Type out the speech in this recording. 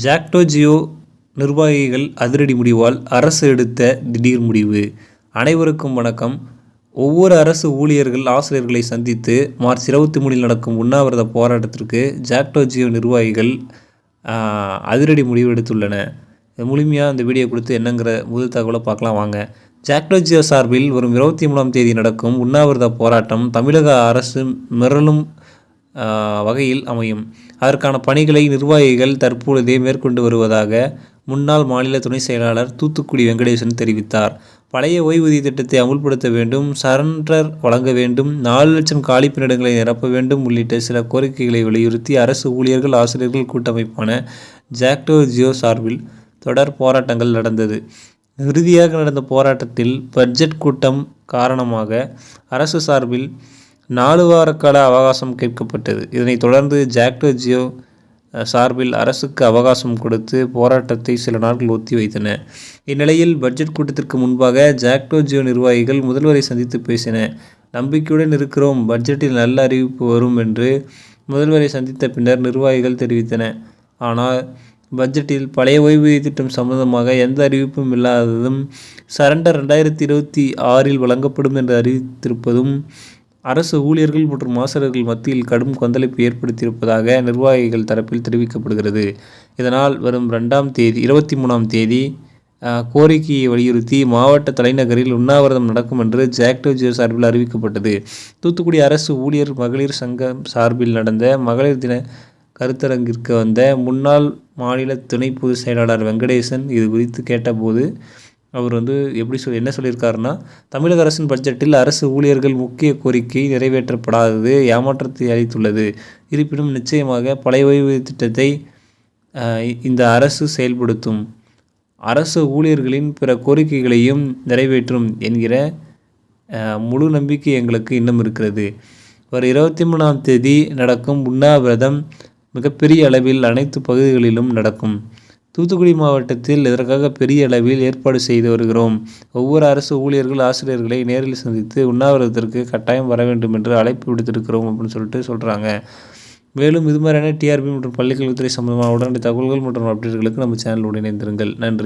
ஜாக்டோ ஜியோ நிர்வாகிகள் அதிரடி முடிவால் அரசு எடுத்த திடீர் முடிவு. அனைவருக்கும் வணக்கம். ஒவ்வொரு அரசு ஊழியர்கள் ஆசிரியர்களை சந்தித்து மார்ச் இருபத்தி மூணில் நடக்கும் உண்ணாவிரத போராட்டத்திற்கு ஜாக்டோ ஜியோ நிர்வாகிகள் அதிரடி முடிவு எடுத்துள்ளன. முழுமையாக அந்த வீடியோ கொடுத்து என்னங்கிற முதல் தகவலை பார்க்கலாம் வாங்க. ஜாக்டோஜியோ சார்பில் வரும் இருபத்தி மூணாம் தேதி நடக்கும் உண்ணாவிரத போராட்டம் தமிழக அரசு மிரளும் வகையில் அமையும். அதற்கான பணிகளை நிர்வாகிகள் தற்பொழுதே மேற்கொண்டு வருவதாக முன்னாள் மாநில துணை செயலாளர் தூத்துக்குடி வெங்கடேசன் தெரிவித்தார். பழைய ஓய்வூதிய திட்டத்தை அமுல்படுத்த வேண்டும் சரண்டர் வழங்க வேண்டும் நாலு லட்சம் காலிப்பிடங்களை நிரப்ப வேண்டும் உள்ளிட்ட சில கோரிக்கைகளை வலியுறுத்தி அரசு ஊழியர்கள் ஆசிரியர்கள் கூட்டமைப்பான ஜாக்டோ ஜியோ சார்பில் தொடர் போராட்டங்கள் நடந்தது. இறுதியாக நடந்த போராட்டத்தில் பட்ஜெட் கூட்டம் காரணமாக அரசு சார்பில் நாலு வார கால அவகாசம் கேட்கப்பட்டது. இதனைத் தொடர்ந்து ஜாக்டோ ஜியோ சார்பில் அரசுக்கு அவகாசம் கொடுத்து போராட்டத்தை சில நாட்கள் ஒத்தி வைத்தன. இந்நிலையில் பட்ஜெட் கூட்டத்திற்கு முன்பாக ஜாக்டோ ஜியோ நிர்வாகிகள் முதல்வரை சந்தித்து பேசின. நம்பிக்கையுடன் இருக்கிறோம் பட்ஜெட்டில் நல்ல அறிவிப்பு வரும் என்று முதல்வரை சந்தித்த பின்னர் நிர்வாகிகள் தெரிவித்தன. ஆனால் பட்ஜெட்டில் பழைய ஓய்வூதிய திட்டம் சம்பந்தமாக எந்த அறிவிப்பும் இல்லாததும் சரண்டர் ரெண்டாயிரத்தி இருபத்தி ஆறில் வழங்கப்படும் என்று அறிவித்திருப்பதும் அரசு ஊழியர்கள் மற்றும் ஆசிரியர்கள் மத்தியில் கடும் கொந்தளிப்பு ஏற்படுத்தியிருப்பதாக நிர்வாகிகள் தரப்பில் தெரிவிக்கப்படுகிறது. இதனால் வரும் ரெண்டாம் தேதி இருபத்தி மூணாம் தேதி கோரிக்கையை வலியுறுத்தி மாவட்ட தலைநகரில் உண்ணாவிரதம் நடக்கும் என்று ஜாக்டோஜியோ சார்பில் அறிவிக்கப்பட்டது. தூத்துக்குடி அரசு ஊழியர் மகளிர் சங்கம் சார்பில் நடந்த மகளிர் தின கருத்தரங்கிற்கு வந்த முன்னாள் மாநில துணை பொதுச் செயலாளர் வெங்கடேசன் இது குறித்து கேட்டபோது அவர் வந்து எப்படி சொல் என்ன சொல்லியிருக்காருன்னா தமிழக அரசின் பட்ஜெட்டில் அரசு ஊழியர்கள் முக்கிய கோரிக்கை நிறைவேற்றப்படாதது ஏமாற்றத்தை அளித்துள்ளது. இருப்பினும் நிச்சயமாக பழைய ஓய்வு திட்டத்தை இந்த அரசு செயல்படுத்தும். அரசு ஊழியர்களின் பிற கோரிக்கைகளையும் நிறைவேற்றும் என்கிற முழு நம்பிக்கை எங்களுக்கு இன்னும் இருக்கிறது. ஒரு இருபத்தி மூணாம் தேதி நடக்கும் உண்ணாவிரதம் மிகப்பெரிய அளவில் அனைத்து பகுதிகளிலும் நடக்கும். தூத்துக்குடி மாவட்டத்தில் இதற்காக பெரிய அளவில் ஏற்பாடு செய்து வருகிறோம். ஒவ்வொரு அரசு ஊழியர்கள் ஆசிரியர்களை நேரில் சந்தித்து உண்ணாவிரதத்திற்கு கட்டாயம் வர வேண்டும் என்று அழைப்பு விடுத்திருக்கிறோம் அப்படின்னு சொல்லிட்டு சொல்கிறாங்க மேலும் இது மாதிரியான டிஆர்பி மற்றும் பள்ளிக்கல்வித்துறை சம்பந்தமான உடனடி தகவல்கள் மற்றும் அப்டேட்களுக்கு நம்ம சேனலோடு இணைந்திருங்கள். நன்றி.